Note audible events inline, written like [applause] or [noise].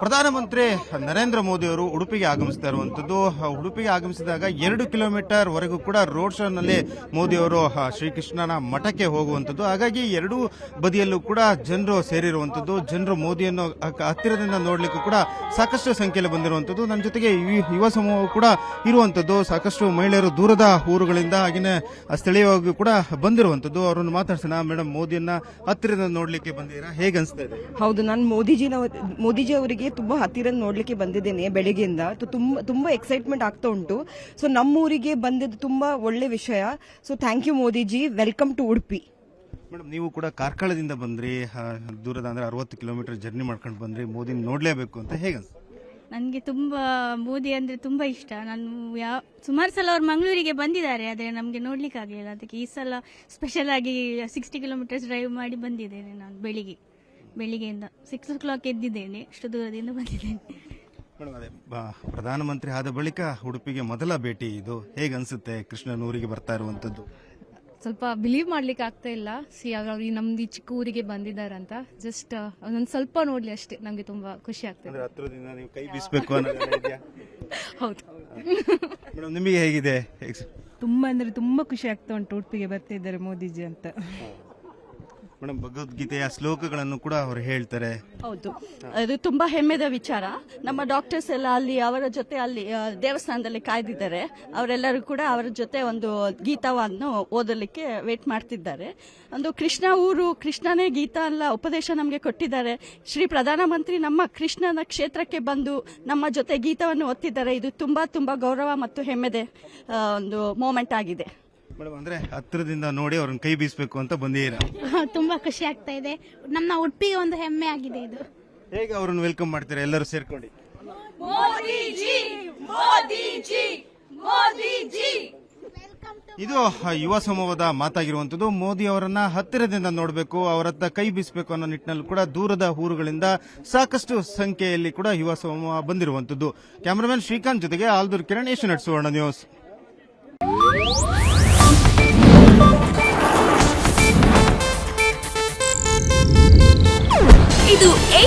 ಪ್ರಧಾನಮಂತ್ರಿ ನರೇಂದ್ರ ಮೋದಿ ಅವರು ಉಡುಪಿಗೆ ಆಗಮಿಸ್ತಾ ಇರುವಂತದ್ದು. ಉಡುಪಿಗೆ ಆಗಮಿಸಿದಾಗ ಎರಡು ಕಿಲೋಮೀಟರ್ ವರೆಗೂ ಕೂಡ ರೋಡ್ ಶೋ ನಲ್ಲಿ ಮೋದಿ ಅವರು ಆ, ಶ್ರೀಕೃಷ್ಣನ ಮಠಕ್ಕೆ ಹೋಗುವಂತದ್ದು. ಹಾಗಾಗಿ ಎರಡೂ ಬದಿಯಲ್ಲೂ ಕೂಡ ಜನರು ಸೇರಿರುವಂತದ್ದು. ಜನರು ಮೋದಿಯನ್ನು ಹತ್ತಿರದಿಂದ ನೋಡ್ಲಿಕ್ಕೂ ಕೂಡ ಸಾಕಷ್ಟು ಸಂಖ್ಯೆಯಲ್ಲಿ ಬಂದಿರುವಂತದ್ದು. ನನ್ನ ಜೊತೆಗೆ ಯುವ ಸಮೂಹ ಕೂಡ ಇರುವಂತದ್ದು. ಸಾಕಷ್ಟು ಮಹಿಳೆಯರು ದೂರದ ಊರುಗಳಿಂದ ಹಾಗೆಯೇ ಸ್ಥಳೀಯವಾಗಿ ಕೂಡ ಬಂದಿರುವಂತದ್ದು. ಅವರನ್ನು ಮಾತಾಡ್ಸೋಣ. ಮೇಡಮ್ ಮೋದಿಯನ್ನ ಹತ್ತಿರದಿಂದ ನೋಡ್ಲಿಕ್ಕೆ ಬಂದಿರ ಹೇಗೆ ಇದೆ? ಹೌದು ನಾನು ಮೋದಿಜಿನ ಮೋದಿಜಿ ಅವರಿಗೆ ತುಂಬಾ ಹತ್ತಿರ ನೋಡ್ಲಿಕ್ಕೆ ಬಂದಿದ್ದೇನೆ ಬೆಳಿಗ್ಗೆಯಿಂದ. ತು- ತುಂಬಾ ತುಂಬಾ ಎಕ್ಸೈಟ್ಮೆಂಟ್ ಆಗ್ತಾ ಉಂಟು. ಸೊ ನಮ್ಮೂರಿಗೆ ಬಂದಿದ್ದು ತುಂಬಾ ಒಳ್ಳೆ ವಿಷಯ. So thank you Modiji. Welcome to Udupi madam ನೀವು ಕೂಡ ಕಾರ್ಕಳದಿಂದ ಬಂದ್ರಿ. ದೂರದ ಅಂದ್ರೆ ಅರವತ್ತು ಕಿಲೋಮೀಟರ್ ಜರ್ನಿ ಮಾಡ್ಕೊಂಡು ಬಂದ್ರಿ. ಮೋದಿ ನೋಡ್ಲೇಬೇಕು ಅಂತ ಹೇಗೆ ನನಗೆ ತುಂಬ ಮೋದಿ ಅಂದರೆ ತುಂಬ ಇಷ್ಟ. ನಾನು ಯಾವ ಸುಮಾರು ಸಲ ಅವ್ರು ಮಂಗಳೂರಿಗೆ ಬಂದಿದ್ದಾರೆ ಆದರೆ ನಮಗೆ ನೋಡ್ಲಿಕ್ಕೆ ಆಗಲಿಲ್ಲ ಅದಕ್ಕೆ ಈ ಸಲ ಸ್ಪೆಷಲ್ ಆಗಿ ಸಿಕ್ಸ್ಟಿ ಕಿಲೋಮೀಟರ್ಸ್ ಡ್ರೈವ್ ಮಾಡಿ ಬಂದಿದ್ದೇನೆ ನಾನು ಬೆಳಿಗ್ಗೆ. ಬೆಳಿಗ್ಗೆಯಿಂದ ಸಿಕ್ಸ್ ಓ ಕ್ಲಾಕ್ ಎದ್ದಿದ್ದೇನೆ. ಇಷ್ಟು ದೂರದಿಂದ ಬಂದಿದ್ದೇನೆ. ಮೇಡಮ್ ಅದೇ ಬ- ಪ್ರಧಾನಮಂತ್ರಿ ಆದ ಬಳಿಕ ಉಡುಪಿಗೆ ಮೊದಲ ಭೇಟಿ ಇದು. ಹೇಗೆ ಅನ್ಸುತ್ತೆ ಕೃಷ್ಣನೂರಿಗೆ ಬರ್ತಾ ಇರುವಂತದ್ದು? ಸ್ವಲ್ಪ ಬಿಲೀವ್ ಮಾಡ್ಲಿಕ್ಕೆ ಆಗ್ತಾ ಇಲ್ಲ. ಸಿ ಅವ್ರಿಗೆ ನಮ್ದು ಈ ಚಿಕ್ಕ ಊರಿಗೆ ಬಂದಿದ್ದಾರಂತ. ಜಸ್ಟ್ ಒಂದೊಂದು ಸ್ವಲ್ಪ ನೋಡ್ಲಿ ಅಷ್ಟೇ. ನಮ್ಗೆ ತುಂಬಾ ಖುಷಿ ಆಗ್ತದೆ ಅಂದ್ರೆ ಹತ್ರದಿಂದ ನೀವು ಕೈ ಬೀಸ್ಬೇಕು ಅನ್ನೋದೆಲ್ಲ ಇದೆಯಾ? [laughs] ಹೌದು. [laughs] ಮೇಡಮ್ ನಿಮಗೆ ಹೇಗಿದೆ? ತುಂಬಾ ಅಂದ್ರೆ ತುಂಬಾ ತುಂಬ ಖುಷಿ ಆಗ್ತಾ ಉಂಟು ಉಡುಪಿಗೆ ಬರ್ತಿದ್ದಾರೆ ಮೋದಿಜಿ ಅಂತ. ಮೇಡಮ್, ಭಗವದ್ಗೀತೆಯ ಶ್ಲೋಕಗಳನ್ನು ಕೂಡ ಅವರು ಹೇಳ್ತಾರೆ. ಹೌದು. ಅದು ತುಂಬಾ ಹೆಮ್ಮೆದ ವಿಚಾರ. ನಮ್ಮ ಡಾಕ್ಟರ್ಸ್ ಎಲ್ಲ ಅಲ್ಲಿ, ಅವರ ಜೊತೆ ಅಲ್ಲಿ ದೇವಸ್ಥಾನದಲ್ಲಿ ಕಾಯ್ದಿದ್ದಾರೆ. ಅವರೆಲ್ಲರೂ ಕೂಡ ಅವರ ಜೊತೆ ಒಂದು ಗೀತವನ್ನು ಓದಲಿಕ್ಕೆ ವೇಟ್ ಮಾಡ್ತಿದ್ದಾರೆ. ಒಂದು ಕೃಷ್ಣ ಊರು, ಕೃಷ್ಣನೇ ಗೀತ ಎಲ್ಲ ಉಪದೇಶ ನಮಗೆ ಕೊಟ್ಟಿದ್ದಾರೆ. ಶ್ರೀ ಪ್ರಧಾನಮಂತ್ರಿ ನಮ್ಮ ಕೃಷ್ಣನ ಕ್ಷೇತ್ರಕ್ಕೆ ಬಂದು ನಮ್ಮ ಜೊತೆ ಗೀತವನ್ನು ಓದ್ತಿದ್ದಾರೆ ಇದು ತುಂಬಾ ತುಂಬಾ ಗೌರವ ಮತ್ತು ಹೆಮ್ಮೆದೆ ಒಂದು ಮೂಮೆಂಟ್ ಆಗಿದೆ. ಮೇಡಮ್ ಅಂದ್ರೆ ಹತ್ತಿರದಿಂದ ನೋಡಿ ಅವ್ರನ್ನ ಕೈ ಬೀಸಬೇಕು ಅಂತ ಬಂದಿದ್ದೀರಾ ತುಂಬಾ ಖುಷಿ ಆಗ್ತಾ ಇದೆ. ನಮ್ಮ ಉಡುಪಿಗೆ ಒಂದು ಹೆಮ್ಮೆ ಆಗಿದೆ ಇದು. ಹೇಗೆ ಅವ್ರನ್ನ ವೆಲ್ಕಮ್ ಮಾಡ್ತೀರಾ? ಎಲ್ಲರೂ ಸೇರ್ಕೊಂಡು. ಇದು ಯುವ ಸಮೂಹದ ಮಾತಾಗಿರುವಂತದ್ದು ಮೋದಿ ಅವರನ್ನ ಹತ್ತಿರದಿಂದ ನೋಡಬೇಕು ಅವರತ್ತ ಕೈ ಬೀಸಬೇಕು ಅನ್ನೋ ನಿಟ್ಟಿನಲ್ಲಿ ಕೂಡ ದೂರದ ಊರುಗಳಿಂದ ಸಾಕಷ್ಟು ಸಂಖ್ಯೆಯಲ್ಲಿ ಕೂಡ ಯುವ ಸಮೂಹ ಬಂದಿರುವಂತದ್ದು ಕ್ಯಾಮರಾಮನ್ ಶ್ರೀಕಾಂತ್ ಜೊತೆಗೆ Aldur Kiran Asian Suvarna news.